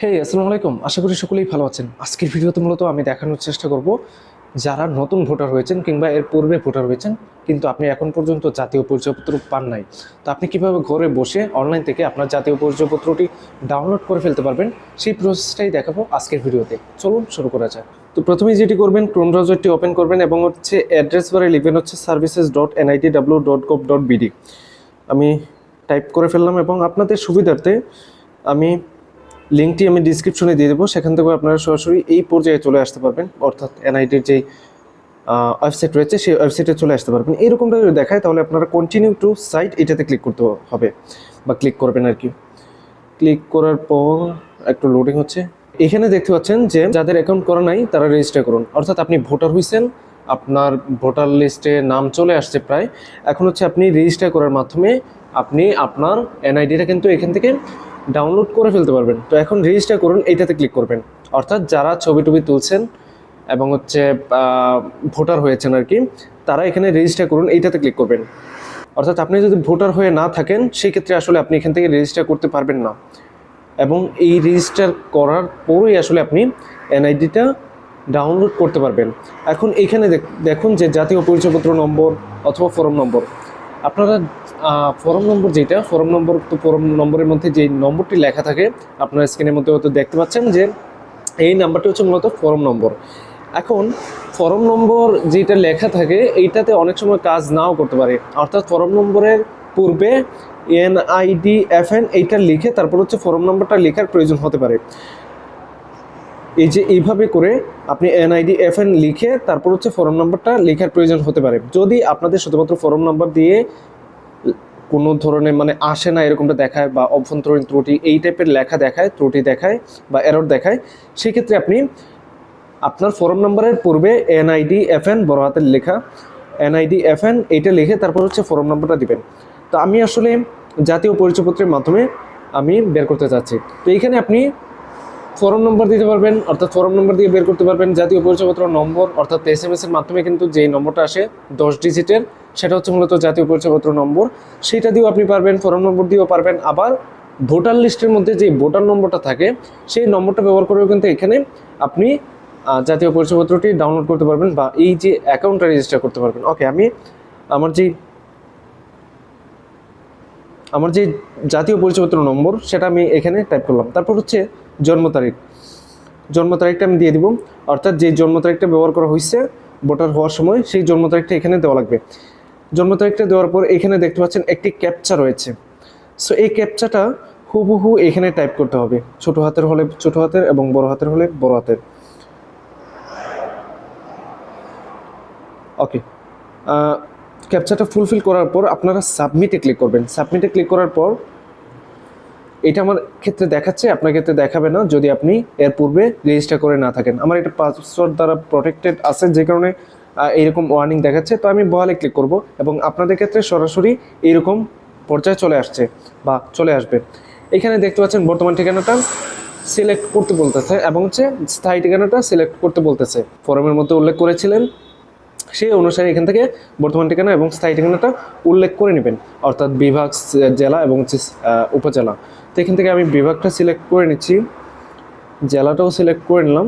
হে আসসালামু আলাইকুম। আশা করি সকলেই ভালো আছেন। আজকের ভিডিওতে মূলত আমি দেখানোর চেষ্টা করব যারা নতুন ভোটার হয়েছেন কিংবা এর পূর্বে ভোটার হয়েছেন, কিন্তু আপনি এখন পর্যন্ত জাতীয় পরিচয়পত্র পান নাই। তো আপনি কীভাবে ঘরে বসে অনলাইন থেকে আপনার জাতীয় পরিচয়পত্রটি ডাউনলোড করে ফেলতে পারবেন, সেই প্রসেসটাই দেখাবো আজকের ভিডিওতে। চলুন শুরু করা যাক। তো প্রথমেই যেটি করবেন ক্রোম ব্রাউজারটি ওপেন করবেন এবং হচ্ছে অ্যাড্রেস বারে লিখবেন হচ্ছে services dot NIT W dot gov dot BD আমি টাইপ করে ফেললাম এবং আপনাদের সুবিধার্থে আমি লিঙ্কটি আমি ডিসক্রিপশনে দিয়ে দেবো। সেখান থেকে আপনারা সরাসরি এই পর্যায়ে চলে আসতে পারবেন। অর্থাৎ এনআইটির যে ওয়েবসাইট রয়েছে, সেই ওয়েবসাইটে চলে আসতে পারবেন। এরকমটা যদি দেখায়, তাহলে আপনারা কন্টিনিউ টু সাইট এটাতে ক্লিক করতে হবে বা ক্লিক করবেন আর কি। ক্লিক করার পর একটু লোডিং হচ্ছে। এখানে দেখতে পাচ্ছেন যে, যাদের অ্যাকাউন্ট করা নাই, তারা রেজিস্টার করুন। অর্থাৎ আপনি ভোটার হয়েছেন আপনার ভোটার লিস্টে নাম চলে আসছে প্রায়। এখন হচ্ছে আপনি রেজিস্টার করার মাধ্যমে আপনি আপনার এনআইডিটা কিন্তু এখান থেকে ডাউনলোড করে ফেলতে পারবেন। তো এখন রেজিস্টার করুন, এইটাতে ক্লিক করবেন। অর্থাৎ যারা ছবি টবি তুলছেন এবং হচ্ছে ভোটার হয়েছেন আর কি, তারা এখানে রেজিস্টার করুন, এইটাতে ক্লিক করবেন। অর্থাৎ আপনি যদি ভোটার হয়ে না থাকেন সেই ক্ষেত্রে আসলে আপনি এখান থেকে রেজিস্টার করতে পারবেন না। এবং এই রেজিস্টার করার পরেই আসলে আপনি এনআইডিটা ডাউনলোড করতে পারবেন। এখন এখানে দেখ- দেখুন যে জাতীয় পরিচয়পত্র নম্বর অথবা ফর্ম নম্বর। আপনারা ফর্ম নম্বর যেটা ফর্ম নম্বর তো ফর্ম নম্বরের মধ্যে যে নম্বরটি লেখা থাকে, আপনার স্ক্রিনের মধ্যে হয়তো দেখতে পাচ্ছেন যে এই নাম্বারটি হচ্ছে মূলত ফর্ম নম্বর এখন ফর্ম নম্বর যেটা লেখা থাকে, এইটাতে অনেক সময় কাজ নাও করতে পারে। অর্থাৎ ফর্ম নম্বরের পূর্বে এনআইডি এফ এন এইটা লিখে তারপর হচ্ছে ফর্ম নম্বরটা লেখার প্রয়োজন হতে পারে। এই যে এইভাবে করে আপনি এনআইডি এফ এন লিখে তারপর হচ্ছে ফর্ম নাম্বারটা লেখার প্রয়োজন হতে পারে। যদি আপনাদের শুধুমাত্র ফর্ম নাম্বার দিয়ে কোনো ধরনের মানে আসে না এরকমটা দেখায় বা অভ্যন্তরীণ ত্রুটি, এই টাইপের লেখা দেখায়, ত্রুটি দেখায় বা এরর দেখায়, সেক্ষেত্রে আপনি আপনার ফর্ম নাম্বারের পূর্বে এনআইডি এফ এন বড় হাতের লেখা এনআইডি এফ এন এইটা লিখে তারপর হচ্ছে ফর্ম নাম্বারটা দিবেন। তো আমি আসলে জাতীয় পরিচয়পত্রের মাধ্যমে আমি বের করতে চাচ্ছি। তো এইখানে আপনি ফর্ম নম্বর দিতে পারবেন, অর্থাৎ ফর্ম নম্বর দিয়ে বের করতে পারবেন জাতীয় পরিচয়পত্র নম্বর, অর্থাৎ এস এম এর মাধ্যমে কিন্তু যেই নম্বরটা আসে, দশ ডিজিটের, সেটা হচ্ছে মূলত জাতীয় পরিচয়পত্র নম্বর। সেটা দিয়েও আপনি পারবেন ফর্ম নম্বর দিয়েও পারবেন। আবার ভোটার লিস্টের মধ্যে যে ভোটার নম্বরটা থাকে, সেই নম্বরটা ব্যবহার করেও কিন্তু এখানে আপনি জাতীয় পরিচয়পত্রটি ডাউনলোড করতে পারবেন বা এই যে অ্যাকাউন্টটা রেজিস্টার করতে পারবেন। ওকে আমি আমার যেই আমার যে জাতীয় পরিচয়পত্র নম্বর, সেটা আমি এখানে টাইপ করলাম। তারপর হচ্ছে জন্ম তারিখ। জন্ম তারিখটা আমি দিয়ে দিব। অর্থাৎ যে জন্ম তারিখটা ব্যবহার করা হয়েছে ভোটার হওয়ার সময়, সেই জন্ম তারিখটা এখানে দেওয়া লাগবে। জন্ম তারিখটা দেওয়ার পর এখানে দেখতে পাচ্ছেন একটি ক্যাপচা রয়েছে। সো এই ক্যাপচাটা হুবহু এখানে টাইপ করতে হবে। ছোট হাতের হলে ছোট হাতের এবং বড় হাতের হলে বড় হাতের। ওকে ক্যাপচাটা ফুলফিল করার পর আপনারা সাবমিটে ক্লিক করবেন। সাবমিটে ক্লিক করার পর এটা আমার ক্ষেত্রে দেখাচ্ছে, আপনার ক্ষেত্রে দেখাবে না যদি আপনি এর পূর্বে রেজিস্টার করে না থাকেন। আমার এটা পাসওয়ার্ড দ্বারা প্রোটেক্টেড আছে যে কারণে এইরকম ওয়ার্নিং দেখাচ্ছে। তো আমি বহালে ক্লিক করব এবং আপনাদের ক্ষেত্রে সরাসরি এইরকম পর্যায়ে চলে আসছে বা চলে আসবে। এখানে দেখতে পাচ্ছেন বর্তমান ঠিকানাটা সিলেক্ট করতে বলতেছে এবং হচ্ছে স্থায়ী ঠিকানাটা সিলেক্ট করতে বলতেছে। ফর্মের মধ্যে উল্লেখ করেছিলেন। সেই অনুসারে এখান থেকে বর্তমান ঠিকানা এবং স্থায়ী ঠিকানাটা উল্লেখ করে নেবেন, অর্থাৎ বিভাগ জেলা এবং হচ্ছে উপজেলা। তো এখান থেকে আমি বিভাগটা সিলেক্ট করে নিচ্ছি, জেলাটাও সিলেক্ট করে নিলাম।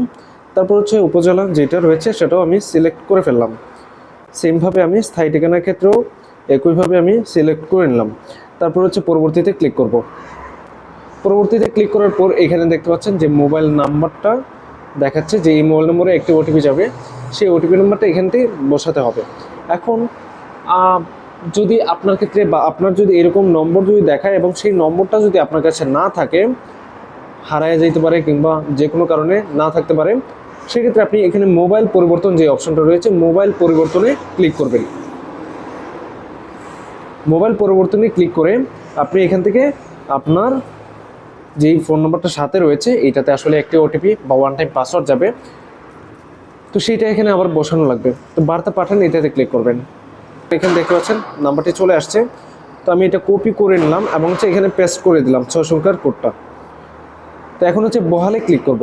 তারপর হচ্ছে উপজেলা যেটা রয়েছে সেটাও আমি সিলেক্ট করে ফেললাম। সেমভাবে আমি স্থায়ী ঠিকানার ক্ষেত্রেও একইভাবে আমি সিলেক্ট করে নিলাম। তারপর হচ্ছে পরবর্তীতে ক্লিক করব। পরবর্তীতে ক্লিক করার পর এখানে দেখতে পাচ্ছেন যে মোবাইল নাম্বারটা দেখাচ্ছে যে এই মোবাইল নম্বরে একটি ওটিপি যাবে। সেই ওটিপি নাম্বারটা এখান থেকে বসাতে হবে। এখন যদি আপনার ক্ষেত্রে বা আপনার যদি এরকম নম্বর যদি দেখায় এবং সেই নম্বরটা যদি আপনার কাছে না থাকে, হারায় যেতে পারে কিংবা যে কোনো কারণে না থাকতে পারে, সেক্ষেত্রে আপনি এখানে মোবাইল পরিবর্তন যে অপশনটা রয়েছে, মোবাইল পরিবর্তনে ক্লিক করবেন। মোবাইল পরিবর্তনে ক্লিক করে আপনি এখান থেকে আপনার যেই ফোন নম্বরটা সাথে রয়েছে এইটাতে আসলে একটি ওটিপি বা ওয়ান টাইম পাসওয়ার্ড যাবে। তো সেইটা এখানে আবার বসানো লাগবে। তো বার্তা পাঠান, এটাতে ক্লিক করবেন। এখানে দেখতে পাচ্ছেন নাম্বারটি চলে আসছে। তো আমি এটা কপি করে নিলাম এবং হচ্ছে এখানে পেস্ট করে দিলাম ছয় সংখ্যার কোডটা। তো এখন হচ্ছে বহালে ক্লিক করব।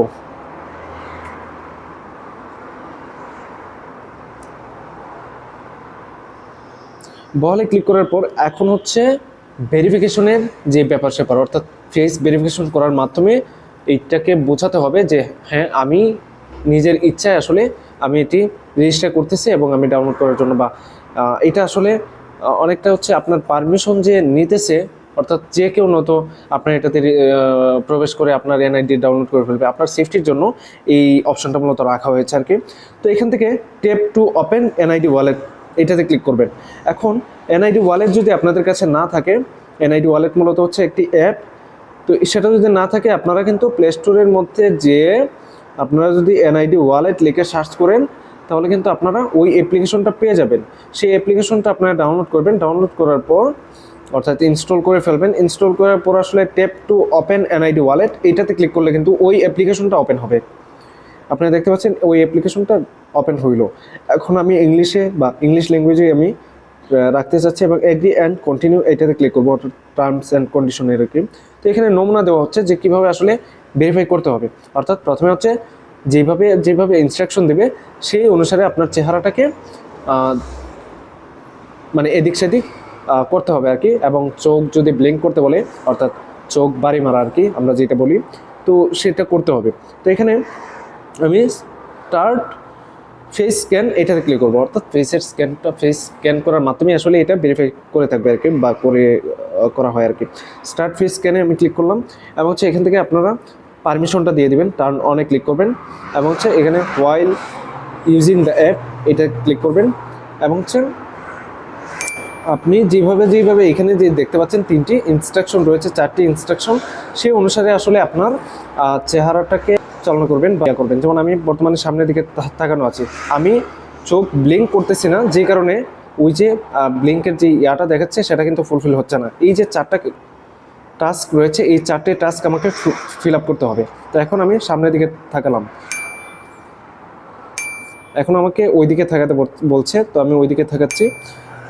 বহালে ক্লিক করার পর এখন হচ্ছে ভেরিফিকেশনের যে ব্যাপার স্যাপার, অর্থাৎ ফেস ভেরিফিকেশন করার মাধ্যমে এইটাকে বোঝাতে হবে যে হ্যাঁ আমি নিজের ইচ্ছায় আসলে আমি এটি রেজিস্টার করতেছি এবং আমি ডাউনলোড করার জন্য বা এটা আসলে অনেকটা হচ্ছে আপনার পারমিশন যে নিতেছে, অর্থাৎ যে কেউ নয়তো আপনার এটাতে প্রবেশ করে আপনার এনআইডি ডাউনলোড করে ফেলবে, আপনার সেফটির জন্য এই অপশনটা মূলত রাখা হয়েছে আর কি তো এখান থেকে tap to open NID wallet এটাতে ক্লিক করবেন। এখন এনআইডি ওয়ালেট যদি আপনাদের কাছে না থাকে এনআইডি ওয়ালেট মূলত হচ্ছে একটি অ্যাপ তো সেটা যদি না থাকে, আপনারা কিন্তু প্লে স্টোরের মধ্যে যে আপনারা যদি এনআইডি ওয়ালেট লিখে সার্চ করেন, তাহলে কিন্তু আপনারা ওই অ্যাপ্লিকেশনটা পেয়ে যাবেন। সেই অ্যাপ্লিকেশনটা আপনারা ডাউনলোড করবেন। ডাউনলোড করার পর অর্থাৎ ইনস্টল করে ফেলবেন। ইনস্টল করার পর আসলে tap to open NID wallet এইটাতে ক্লিক করলে কিন্তু ওই অ্যাপ্লিকেশনটা ওপেন হবে। আপনারা দেখতে পাচ্ছেন, ওই অ্যাপ্লিকেশনটা ওপেন হইল। এখন আমি ইংলিশে বা ইংলিশ ল্যাঙ্গুয়েজে আমি রাখতে চাচ্ছি এবং এগ্রি অ্যান্ড কন্টিনিউ এটাতে ক্লিক করব, অর্থাৎ টার্মস অ্যান্ড কন্ডিশন এরকম তো এখানে নমুনা দেওয়া হচ্ছে যে কীভাবে আসলে ভেরিফাই করতে হবে। অর্থাৎ প্রথমে হচ্ছে যেভাবে যেভাবে ইনস্ট্রাকশন দেবে, সেই অনুসারে আপনার চেহারাটাকে মানে এদিক সেদিক করতে হবে আর কি। এবং চোখ যদি ব্লিঙ্ক করতে বলে, অর্থাৎ চোখ বাড়ি মারা আর কি, আমরা যেটা বলি, তো সেটা করতে হবে। তো এখানে আমি স্টার্ট ফেস স্ক্যান এটাতে ক্লিক করব। অর্থাৎ ফেসের স্ক্যানটা ফেস স্ক্যান করার মাধ্যমে আসলে এটা ভেরিফাই করে থাকবে আর কি, বা করে করা হয় আর কি। স্টার্ট ফেস স্ক্যানে আমি ক্লিক করলাম। এবং হচ্ছে এখান থেকে আপনারা পারমিশনটা দিয়ে দিবেন টার্ন অনে ক্লিক করবেন এবং হচ্ছে এখানে ওয়াইল ইউজিং দ্য অ্যাপ এটা ক্লিক করবেন এবং হচ্ছে আপনি যেভাবে যেভাবে এখানে যে দেখতে পাচ্ছেন তিনটি ইনস্ট্রাকশন রয়েছে, চারটি ইনস্ট্রাকশন সেই অনুসারে আসলে আপনার চেহারাটাকে চালনা করবেন বা করবেন। যেমন আমি বর্তমানে সামনের দিকে তাকানো আছি। আমি চোখ ব্লিঙ্ক করতেছি না, যে কারণে ওই যে ব্লিঙ্কের যে ইয়াটা দেখাচ্ছে, সেটা কিন্তু ফুলফিল হচ্ছে না। এই যে চারটা টাস্ক রয়েছে, এই চারটে টাস্ক আমাকে ফিল আপ করতে হবে। তো এখন আমি সামনের দিকে থাকালাম। এখন আমাকে ওই দিকে থাকাতে বলছে, তো আমি ওইদিকে থাকাচ্ছি।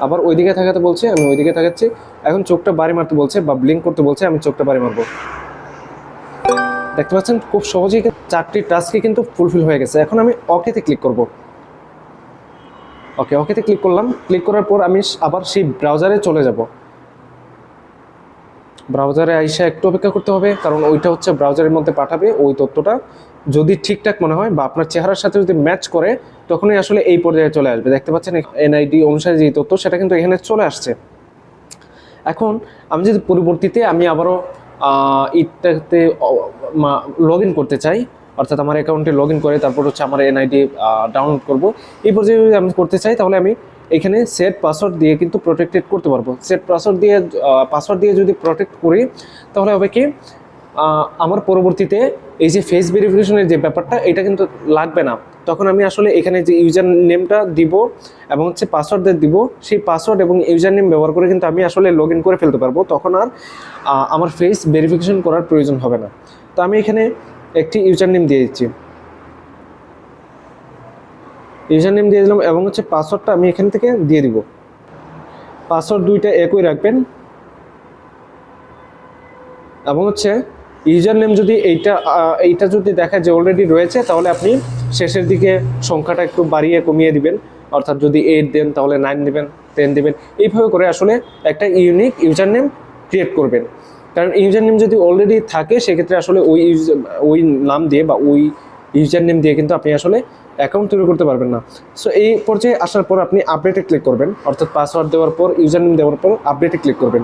আবার ওই দিকে থাকাতে বলছে, আমি ওই দিকে থাকাচ্ছি। এখন চোখটা বাড়ি মারতে বলছে বা ব্লিঙ্ক করতে বলছে, আমি চোখটা বাড়ি মারবো। দেখতে পাচ্ছেন, খুব সহজেই চারটি টাস্কই কিন্তু ফুলফিল হয়ে গেছে। এখন আমি অকেতে ক্লিক করব। ওকে ওকেতে ক্লিক করলাম। ক্লিক করার পর আমি আবার সেই ব্রাউজারে চলে যাব। ব্রাউজারে আইসা একটু অপেক্ষা করতে হবে, কারণ ওইটা হচ্ছে ব্রাউজারের মধ্যে পাঠাবে ওই তথ্যটা। যদি ঠিকঠাক মনে হয় বা আপনার চেহারার সাথে যদি ম্যাচ করে, তখনই আসলে এই পর্যায়ে চলে আসবে। দেখতে পাচ্ছেন এনআইডি অনুসারে যে তথ্য, সেটা কিন্তু এখানে চলে আসছে। এখন আমি যদি পরবর্তীতে আমি আবারও ইটাতে লগ ইন করতে চাই, অর্থাৎ আমার অ্যাকাউন্টে লগ ইন করে তারপর হচ্ছে আমার এনআইডি ডাউনলোড করব, এই পর্যায়ে যদি আমি করতে চাই, তাহলে আমি এখানে সেট পাসওয়ার্ড দিয়ে কিন্তু প্রোটেক্টেড করতে পারব। সেট পাসওয়ার্ড দিয়ে পাসওয়ার্ড দিয়ে যদি প্রোটেক্ট করি, তাহলে হবে কি আমার পরবর্তীতে এই যে ফেস ভেরিফিকেশনের যে ব্যাপারটা, এটা কিন্তু লাগবে না। তখন আমি আসলে এখানে যে ইউজার নেমটা দিব এবং হচ্ছে পাসওয়ার্ড দিব, সেই পাসওয়ার্ড এবং ইউজার নেম ব্যবহার করে কিন্তু আমি আসলে লগ করে ফেলতে পারব। তখন আর আমার ফেস ভেরিফিকেশন করার প্রয়োজন হবে না। তো আমি এখানে একটি ইউজার নেম দিয়ে দিচ্ছি। ইউজার নেম দিয়ে দিলাম এবং হচ্ছে পাসওয়ার্ডটা আমি এখান থেকে দিয়ে দিব। পাসওয়ার্ড দুইটা একই রাখবেন। এবং হচ্ছে ইউজার নেম যদি এইটা এইটা যদি দেখা যে অলরেডি রয়েছে, তাহলে আপনি শেষের দিকে সংখ্যাটা একটু বাড়িয়ে কমিয়ে দিবেন। অর্থাৎ যদি এইট দেন, তাহলে নাইন দেবেন টেন দেবেন। এইভাবে করে আসলে একটা ইউনিক ইউজার নেম ক্রিয়েট করবেন। কারণ ইউজার নেম যদি অলরেডি থাকে, সেক্ষেত্রে আসলে ওই ওই নাম দিয়ে বা ওই ইউজার নেম দিয়ে কিন্তু আপনি আসলে অ্যাকাউন্ট তৈরি করতে পারবেন না। সো এই পর্যায়ে আসার পর আপনি আপডেটে ক্লিক করবেন। অর্থাৎ পাসওয়ার্ড দেওয়ার পর ইউজার নেম দেওয়ার পর আপডেটে ক্লিক করবেন।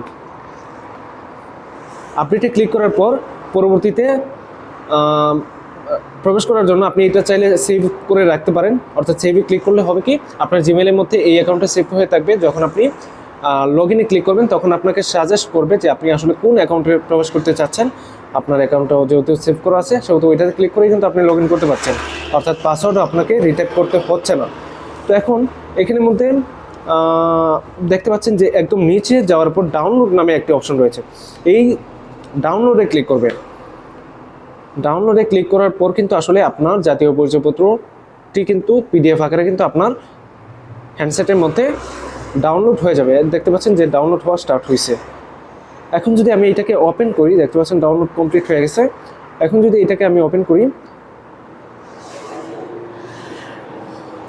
আপডেটে ক্লিক করার পর পরবর্তীতে প্রবেশ করার জন্য আপনি এটা চাইলে সেভ করে রাখতে পারেন। অর্থাৎ সেভে ক্লিক করলে হবে কি, আপনার জিমেলের মধ্যে এই অ্যাকাউন্টটা সেভ হয়ে থাকবে। যখন আপনি লগ ক্লিক করবেন, তখন আপনাকে সাজেস্ট করবে যে আপনি আসলে কোন অ্যাকাউন্টে প্রবেশ করতে চাচ্ছেন। আপনার অ্যাকাউন্টটাও যেহেতু সেভ করা আছে, সেহেতু ওইটাতে ক্লিক করে কিন্তু আপনি লগ করতে পারছেন। অর্থাৎ পাসওয়ার্ডও আপনাকে রিটাইপ করতে হচ্ছে না। তো এখন এখানের মধ্যে দেখতে পাচ্ছেন যে একদম নিচে যাওয়ার পর ডাউনলোড নামে একটি অপশন রয়েছে। এই ডাউনলোডে ক্লিক করবেন। ডাউনলোডে ক্লিক করার পর কিন্তু আসলে আপনার জাতীয় পরিচয়পত্রটি কিন্তু পিডিএফ আকারে কিন্তু আপনার হ্যান্ডসেটের মধ্যে ডাউনলোড হয়ে যাবে। দেখতে পাচ্ছেন যে ডাউনলোড হওয়া স্টার্ট হয়েছে এখন যদি আমি এটাকে ওপেন করি, দেখতে পাচ্ছেন ডাউনলোড কমপ্লিট হয়ে গেছে। এখন যদি এটাকে আমি ওপেন করি,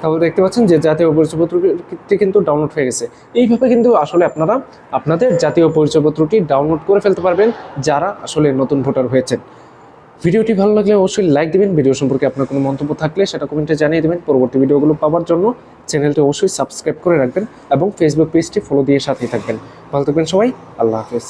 তাহলে দেখতে পাচ্ছেন যে জাতীয় পরিচয়পত্রটি কিন্তু ডাউনলোড হয়ে গেছে। এইভাবে কিন্তু আসলে আপনারা আপনাদের জাতীয় পরিচয়পত্রটি ডাউনলোড করে ফেলতে পারবেন যারা আসলে নতুন ভোটার হয়েছেন। ভিডিওটি ভালো লাগলে অবশ্যই লাইক দিবেন। ভিডিও সম্পর্কে আপনার কোনো মন্তব্য থাকলে সেটা কমেন্টে জানিয়ে দেবেন। পরবর্তী ভিডিওগুলো পাওয়ার জন্য চ্যানেলটি অবশ্যই সাবস্ক্রাইব করে রাখবেন এবং ফেসবুক পেজটি ফলো দিয়ে সাথেই থাকবেন। ভালো থাকবেন সবাই। আল্লাহ হাফেজ।